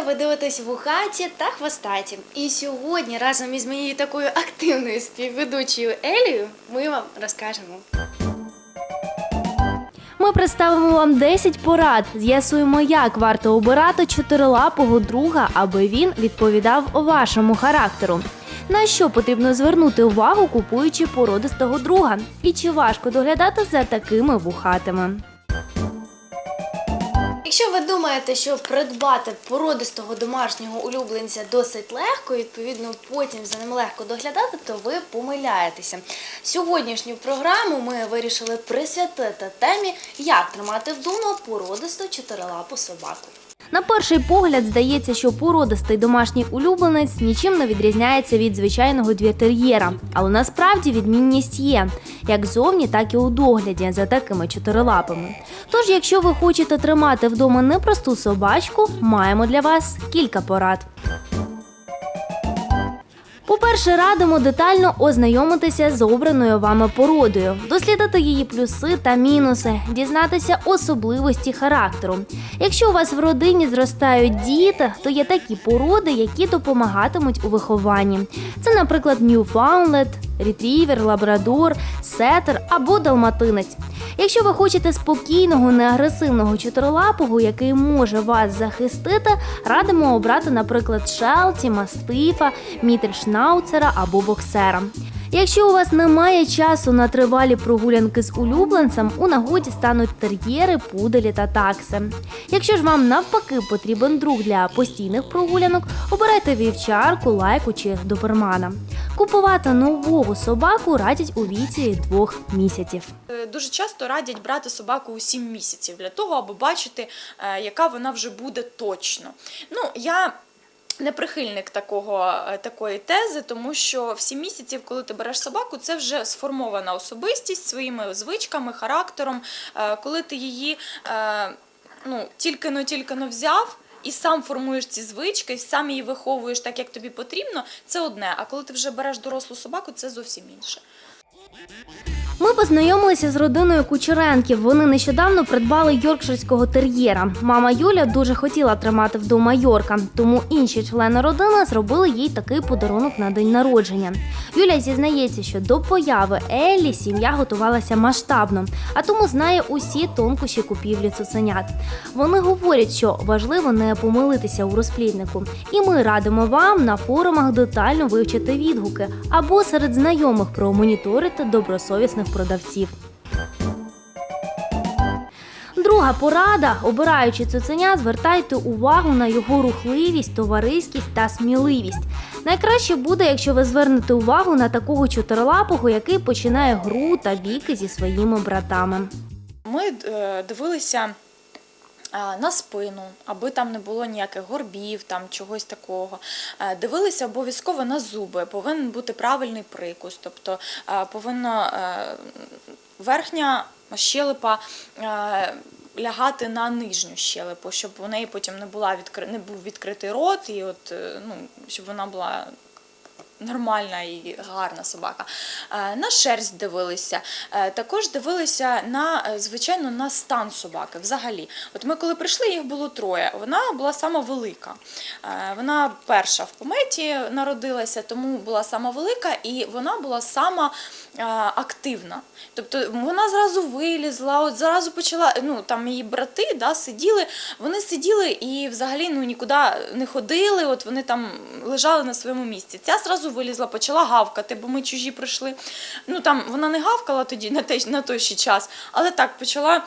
вітання! Ви дивитесь вухаті та хвостаті. І сьогодні разом із моєю такою активною співведучою Елією ми вам розкажемо. Ми представимо вам 10 порад. З'ясуємо, як варто обирати чотирилапого друга, аби він відповідав вашому характеру. На що потрібно звернути увагу, купуючи породистого друга, і чи важко доглядати за такими вухатими. Якщо ви думаєте, що придбати породистого домашнього улюбленця досить легко, і відповідно потім за ним легко доглядати, то ви помиляєтеся. Сьогоднішню програму ми вирішили присвятити темі, як тримати вдома породисту чотирилапу собаку. На перший погляд здається, що породистий домашній улюбленець нічим не відрізняється від звичайного двіртер'єра, але насправді відмінність є як зовні, так і у догляді за такими чотирилапами. Тож, якщо ви хочете тримати вдома непросту собачку, маємо для вас кілька порад. По-перше, радимо детально ознайомитися з обраною вами породою, дослідити її плюси та мінуси, дізнатися особливості характеру. Якщо у вас в родині зростають діти, то є такі породи, які допомагатимуть у вихованні. Це, наприклад, Ньюфаундленд, Рітрівер, Лабрадор, Сетер або Далматинець. Якщо ви хочете спокійного, неагресивного чотирилапого, який може вас захистити, радимо обрати, наприклад, Шелті, Мастифа, Мітельшнауцера або боксера. Якщо у вас немає часу на тривалі прогулянки з улюбленцем, у нагоді стануть тер'єри, пуделі та такси. Якщо ж вам навпаки потрібен друг для постійних прогулянок, обирайте вівчарку, лайку чи добермана. Купувати нового собаку радять у віці двох місяців. Е, Дуже часто радять брати собаку у 7 місяців для того, аби бачити, е, яка вона вже буде точно. Ну, я не прихильник такого, е, такої тези, тому що в 7 місяців, коли ти береш собаку, це вже сформована особистість своїми звичками, характером. Е, Коли ти її е, ну, тільки-но тільки но взяв. І сам формуєш ці звички, сам її виховуєш так, як тобі потрібно, це одне. А коли ти вже береш дорослу собаку, це зовсім інше. Ми познайомилися з родиною Кучеренків. Вони нещодавно придбали йоркширського тер'єра. Мама Юля дуже хотіла тримати вдома Йорка, тому інші члени родини зробили їй такий подарунок на день народження. Юля зізнається, що до появи Еллі сім'я готувалася масштабно, а тому знає усі тонкощі купівлі цуценят. Вони говорять, що важливо не помилитися у розпліднику, і ми радимо вам на форумах детально вивчити відгуки або серед знайомих промоніторити добросовісних продавців. Друга порада, обираючи цуценя, звертайте увагу на його рухливість, товариськість та сміливість. Найкраще буде, якщо ви звернете увагу на такого чотирилапого, який починає гру та віки зі своїми братами. Ми е, дивилися на спину, аби там не було ніяких горбів, там чогось такого. Е, Дивилися обов'язково на зуби, повинен бути правильний прикус, тобто е, повинна е, верхня щелепа. е, Лягати на нижню щелепу, щоб у неї потім не була відкри... не був відкритий рот, і от е, ну щоб вона була нормальна і гарна собака. Е, На шерсть дивилися. Е, Також дивилися на е, звичайно на стан собаки. Взагалі, от ми коли прийшли, їх було троє. Вона була сама велика. Вона перша в пометі народилася, тому була сама велика, і вона була сама активна. Тобто вона зразу вилізла, от зразу почала. Ну там її брати да, сиділи. Вони сиділи і взагалі ну нікуди не ходили. От вони там лежали на своєму місці. Ця зразу вилізла, почала гавкати, бо ми чужі прийшли. Ну там вона не гавкала тоді на той, на той ще час, але так почала.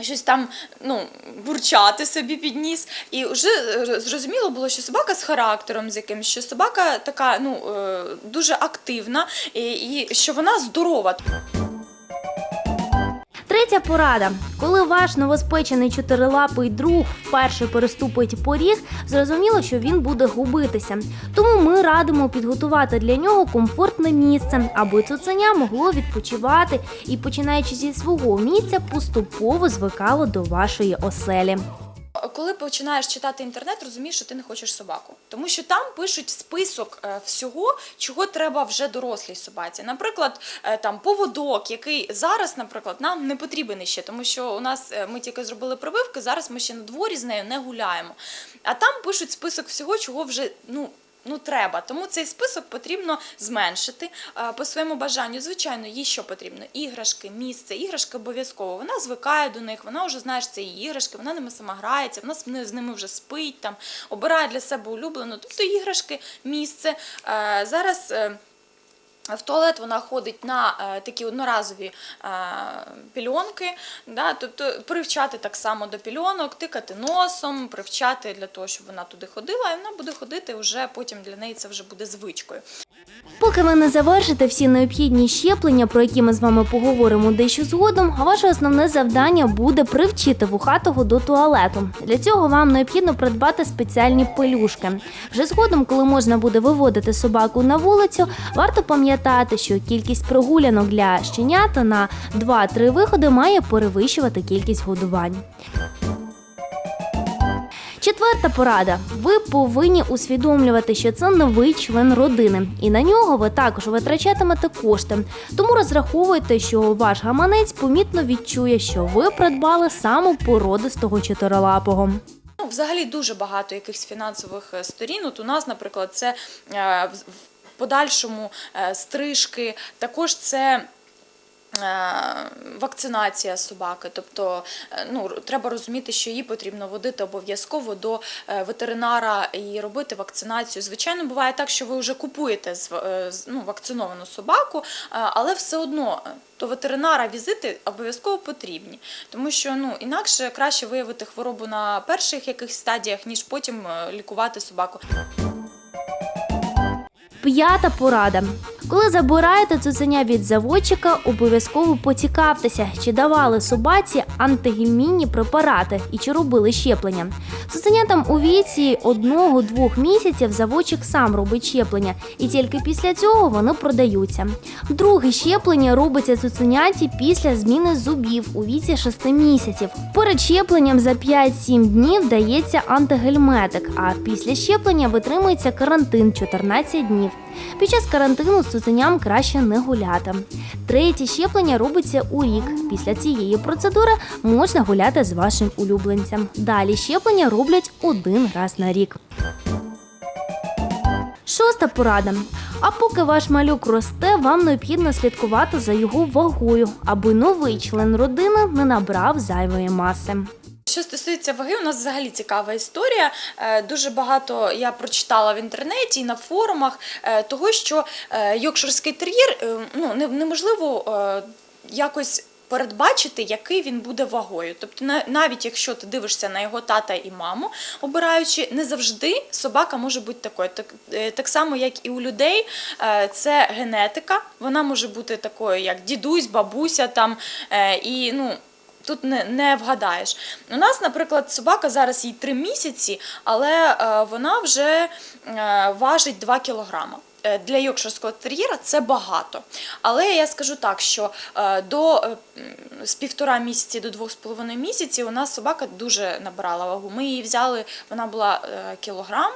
Щось там ну, бурчати собі під ніс. І вже е, зрозуміло було, що собака з характером з якимсь, що собака така ну, е, дуже активна і, і що вона здорова. Третя порада: коли ваш новоспечений чотирилапий друг вперше переступить поріг, зрозуміло, що він буде губитися. Тому ми радимо підготувати для нього комфортне місце, аби цуценя могло відпочивати і, починаючи зі свого місця, поступово звикало до вашої оселі. Коли починаєш читати інтернет, розумієш, що ти не хочеш собаку. Тому що там пишуть список е, всього, чого треба вже дорослій собаці. Наприклад, е, там поводок, який зараз, наприклад, нам не потрібен ще, тому що у нас е, ми тільки зробили прививки, зараз ми ще на дворі з нею не гуляємо. А там пишуть список всього, чого вже ну. Ну, треба, тому цей список потрібно зменшити е, по своєму бажанню. Звичайно, їй що потрібно? Іграшки, місце. Іграшки обов'язково. Вона звикає до них, вона вже знає, що це її іграшки, вона ними сама грається, вона з ними- вже спить, там обирає для себе улюблену. Тобто іграшки, місце. Е, Зараз. В туалет вона ходить на е, такі одноразові е, пільонки, да, тобто привчати так само до пільонок, тикати носом, привчати для того, щоб вона туди ходила, і вона буде ходити вже потім для неї це вже буде звичкою. Поки ви не завершите всі необхідні щеплення, про які ми з вами поговоримо дещо згодом, ваше основне завдання буде привчити вухатого до туалету. Для цього вам необхідно придбати спеціальні пелюшки. Вже згодом, коли можна буде виводити собаку на вулицю, варто пам'ятати, що кількість прогулянок для щенята на 2-3 виходи має перевищувати кількість годувань. Четверта порада. Ви повинні усвідомлювати, що це новий член родини, і на нього ви також витрачатимете кошти. Тому розраховуйте, що ваш гаманець помітно відчує, що ви придбали саме породистого чотирилапого. Ну, взагалі дуже багато якихось фінансових е, сторін. От у нас, наприклад, це е, в в подальшому е, стрижки, також це. Вакцинація собаки, тобто е, ну, треба розуміти, що її потрібно водити обов'язково до е, ветеринара і робити вакцинацію. Звичайно, буває так, що ви вже купуєте е, ну, вакциновану собаку, але все одно до ветеринара візити обов'язково потрібні, тому що ну інакше краще виявити хворобу на перших якихось стадіях, ніж потім лікувати собаку. П'ята порада. Коли забираєте цуценя від заводчика, обов'язково поцікавтеся, чи давали собаці антигемінні препарати і чи робили щеплення. Цуценятам у віці одного-двох місяців заводчик сам робить щеплення, і тільки після цього вони продаються. Друге щеплення робиться цуценяті після зміни зубів у віці 6 місяців. Перед щепленням за 5-7 днів дається антигельметик, а після щеплення витримується карантин 14 днів. Під час карантину з цуценям краще не гуляти. Третє щеплення робиться у рік. Після цієї процедури можна гуляти з вашим улюбленцем. Далі щеплення роблять один раз на рік. Шоста порада. А поки ваш малюк росте, вам необхідно слідкувати за його вагою, аби новий член родини не набрав зайвої маси. Що стосується ваги, у нас взагалі цікава історія. Е, Дуже багато я прочитала в інтернеті і на форумах е, того, що е, тер'єр е, ну, неможливо якось. Передбачити, який він буде вагою. Тобто, навіть якщо ти дивишся на його тата і маму, обираючи, не завжди собака може бути такою. Так, так само, як і у людей, це генетика. Вона може бути такою, як дідусь, бабуся там. І ну, Тут не, не вгадаєш. У нас, наприклад, собака зараз їй 3 місяці, але е, вона вже е, важить 2 кілограма. Е, Для йоркширського тер'єра це багато. Але я скажу так, що до з півтора місяці до двох з половиною місяців у нас собака дуже набирала вагу. Ми її взяли, вона була кілограм.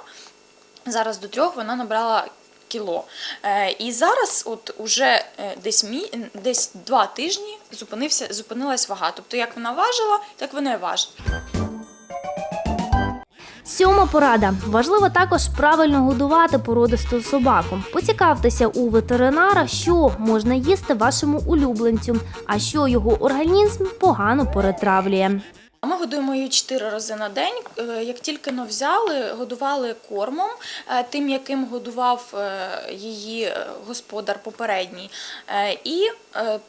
Зараз до трьох вона набрала кіло. Е, І зараз, от уже е, десь мі, десь два тижні зупинився, зупинилась вага. Тобто, як вона важила, так вона і важить. Сьома порада. Важливо також правильно годувати породисту собаку. Поцікавтеся у ветеринара, що можна їсти вашому улюбленцю, а що його організм погано перетравлює. Ми годуємо її 4 рази на день. Е, Як тільки но взяли, годували кормом, е, тим, яким годував е, її господар попередній, і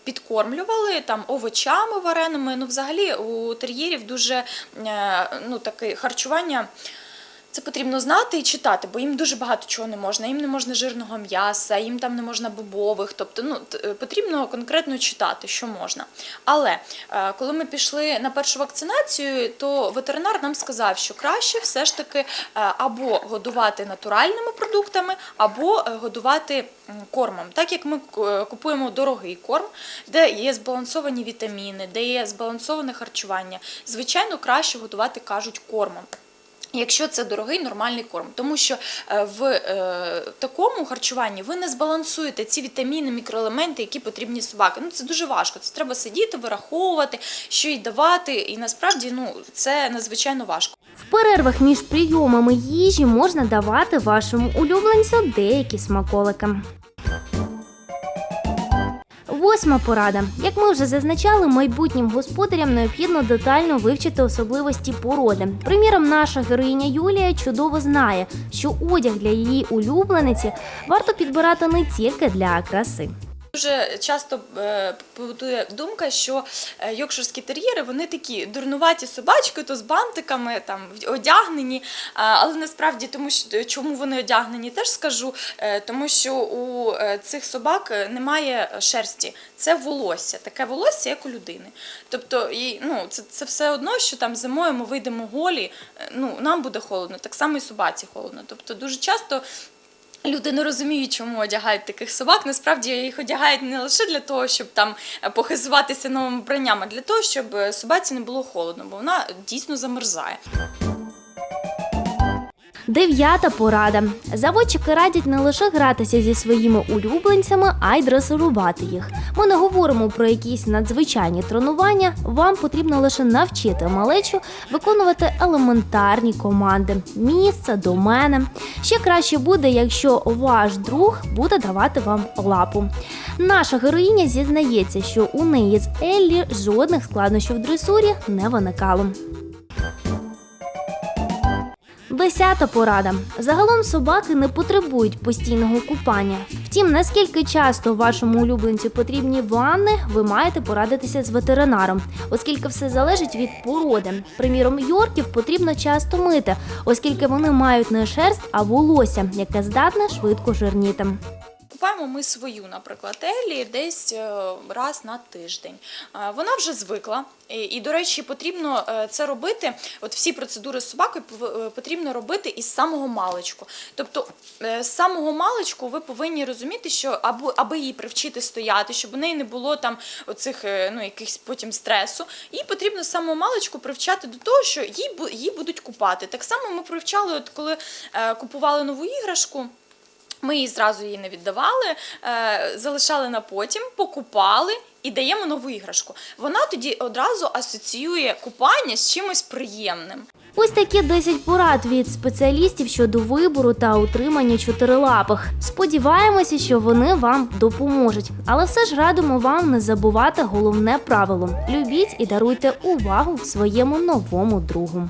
підкормлювали там овочами вареними. Ну, взагалі у тер'єрів дуже ну, таке харчування. Це потрібно знати і читати, бо їм дуже багато чого не можна. Їм не можна жирного м'яса, їм там не можна бобових. Тобто, ну е, потрібно конкретно читати, що можна. Але е, коли ми пішли на першу вакцинацію, то ветеринар нам сказав, що краще все ж таки е, або годувати натуральними продуктами, або годувати кормом. Так як ми купуємо дорогий корм, де є збалансовані вітаміни, де є збалансоване харчування, звичайно, краще годувати кажуть кормом. Якщо це дорогий нормальний корм, тому що е, в е, такому харчуванні ви не збалансуєте ці вітаміни, мікроелементи, які потрібні собаки. Ну це дуже важко. Це треба сидіти, вираховувати, що й давати. І насправді ну це надзвичайно важко. В перервах між прийомами їжі можна давати вашому улюбленцю деякі смаколики. Восьма порада. Як ми вже зазначали, майбутнім господарям необхідно детально вивчити особливості породи. Приміром, наша героїня Юлія чудово знає, що одяг для її улюблениці варто підбирати не тільки для краси. Дуже часто е, побутує думка, що е, тер'єри вони такі дурнуваті собачки, то з бантиками там одягнені. Але насправді тому, що чому вони одягнені, теж скажу. Е, Тому що у цих собак немає шерсті, це волосся, таке волосся, як у людини. Тобто, і, ну, це, це все одно, що там зимою ми вийдемо голі, ну нам буде холодно, так само і собаці холодно. Тобто дуже часто. Люди не розуміють, чому одягають таких собак. Насправді їх одягають не лише для того, щоб там е, похизуватися новим вбранням, а для того, щоб е, собаці не було холодно, бо вона дійсно замерзає. Дев'ята порада. Заводчики радять не лише гратися зі своїми улюбленцями, а й дресирувати їх. Ми не говоримо про якісь надзвичайні тренування. Вам потрібно лише навчити малечу виконувати елементарні команди. Місце до мене. Ще краще буде, якщо ваш друг буде давати вам лапу. Наша героїня зізнається, що у неї з Еллі жодних складнощів в дресурі не виникало. Десята порада. Загалом собаки не потребують постійного купання. Втім, наскільки часто вашому улюбленцю потрібні ванни, ви маєте порадитися з ветеринаром, оскільки все залежить від породи. Приміром, йорків потрібно часто мити, оскільки вони мають не шерсть, а волосся, яке здатне швидко жирніти. Купаємо ми свою, наприклад, Елі десь е, раз на тиждень. Е, Вона вже звикла, і, до речі, потрібно е, це робити. От всі процедури з собакою потрібно робити із самого маличку. Тобто, з самого маличку ви повинні розуміти, що аби, її привчити стояти, щоб у неї не було там оцих ну, якихось потім стресу. Їй потрібно з самого маличку привчати до того, що її, будуть купати. Так само ми привчали, от коли купували нову іграшку. Ми її зразу її не віддавали, е, залишали на потім, покупали і даємо нову іграшку. Вона тоді одразу асоціює купання з чимось приємним. Ось такі 10 порад від спеціалістів щодо вибору та утримання чотирилапих. Сподіваємося, що вони вам допоможуть. Але все ж радимо вам не забувати головне правило: любіть і даруйте увагу своєму новому другу.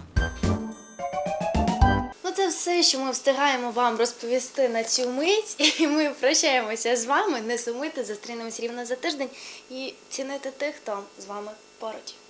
Все, що ми встигаємо вам розповісти на цю мить. І ми прощаємося з вами. Не сумуйте, зустрінемось рівно за тиждень і цінуйте тих, хто з вами поруч.